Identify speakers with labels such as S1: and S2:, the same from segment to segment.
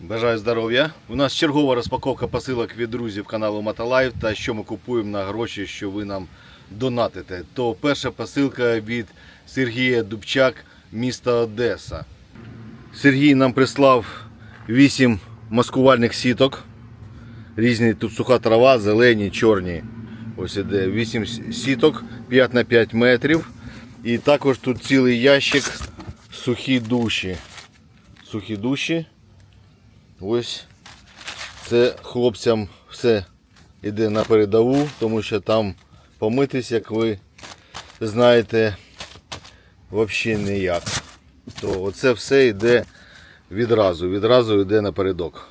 S1: Бажаю здоров'я. У нас чергова розпаковка посилок від друзів каналу Мотолайв та що ми купуємо на гроші, що ви нам донатите. То перша посилка від Сергія Дубчак, міста Одеса. Сергій нам прислав 8 маскувальних сіток. Різні тут суха трава, зелені, чорні. Ось іде 8 сіток 5 на 5 метрів. І також тут цілий ящик сухі душі. Сухі душі. Ось це хлопцям все йде на передову, тому що там помитись, як ви знаєте, взагалі ніяк. То оце все йде відразу, відразу йде напередок.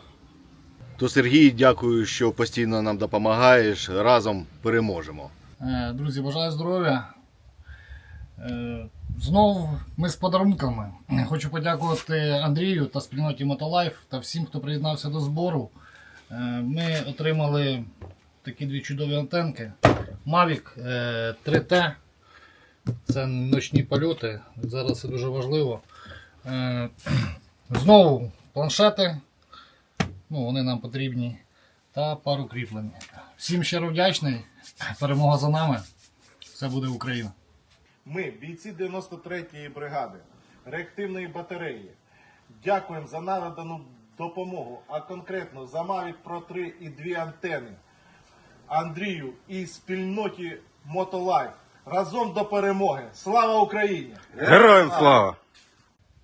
S1: То Сергій, дякую, що постійно нам допомагаєш. Разом переможемо.
S2: Е, Друзі, бажаю здоров'я. Е, Знову ми з подарунками. Хочу подякувати Андрію та спільноті Мотолайф та всім, хто приєднався до збору. Е, Ми отримали такі дві чудові антенки. Mavic е, 3T. Це ночні польоти. Зараз це дуже важливо. Е, Знову планшети. Ну, вони нам потрібні. Та пару кріплень. Всім щиро вдячний. Перемога за нами. Все буде Україна.
S3: Ми, бійці 93-ї бригади, реактивної батареї, дякуємо за надану допомогу, а конкретно за Mavic Pro 3 і дві антени Андрію і спільноті Мотолайф. Разом до перемоги! Слава Україні!
S4: Героям слава!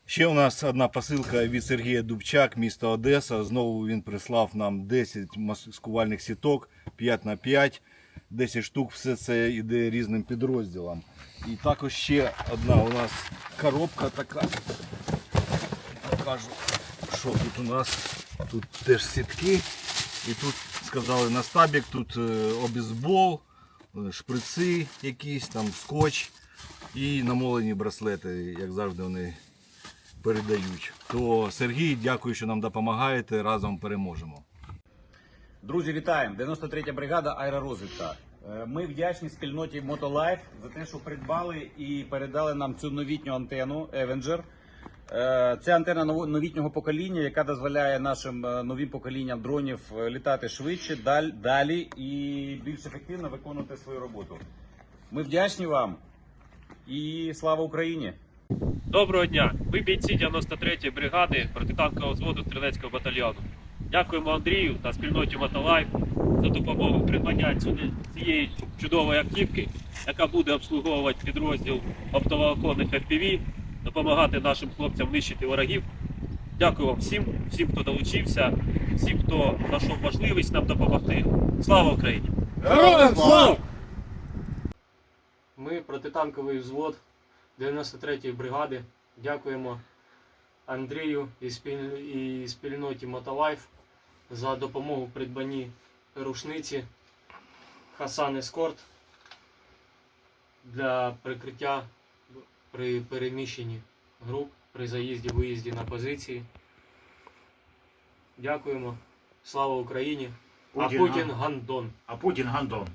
S1: Ще у нас одна посилка від Сергія Дубчак, місто Одеса. Знову він прислав нам 10 маскувальних сіток 5 на 5 10 штук, все це йде різним підрозділам. І також ще одна у нас коробка така. Покажу, що тут у нас. Тут теж сітки. І тут сказали на стабік, тут е, обізбол, е, шприци якісь, там скотч і намолені браслети, як завжди вони передають. То Сергій, дякую, що нам допомагаєте. Разом переможемо.
S4: Друзі, вітаємо! 93-я бригада аеророзвідка. Е, Ми вдячні спільноті Мотолайф за те, що придбали і передали нам цю новітню антенну Avenger. Е, Це антенна новітнього покоління, яка дозволяє нашим е, новим поколінням дронів літати швидше, далі і більш ефективно виконувати свою роботу. Ми вдячні вам і слава Україні!
S5: Доброго дня! Ми бійці 93-ї бригади протитанкового взводу стрілецького батальйону. Дякуємо Андрію та спільноті Мотолайф за допомогу придбання цієї чудової автівки, яка буде обслуговувати підрозділ оптоволоконних FPV, допомагати нашим хлопцям нищити ворогів. Дякую вам всім, всім, хто долучився, всім, хто знайшов можливість нам допомогти. Слава Україні!
S1: Героям слава!
S6: Ми протитанковий взвод 93-ї бригади. Дякуємо Андрію і, спіль... і спільноті Мотолайф за допомогу в придбанні рушниці Хасан Ескорт для прикриття при переміщенні груп при заїзді виїзді на позиції. Дякуємо. Слава Україні! А
S7: Путін
S6: Путін Гандон.
S7: А Путін гандон.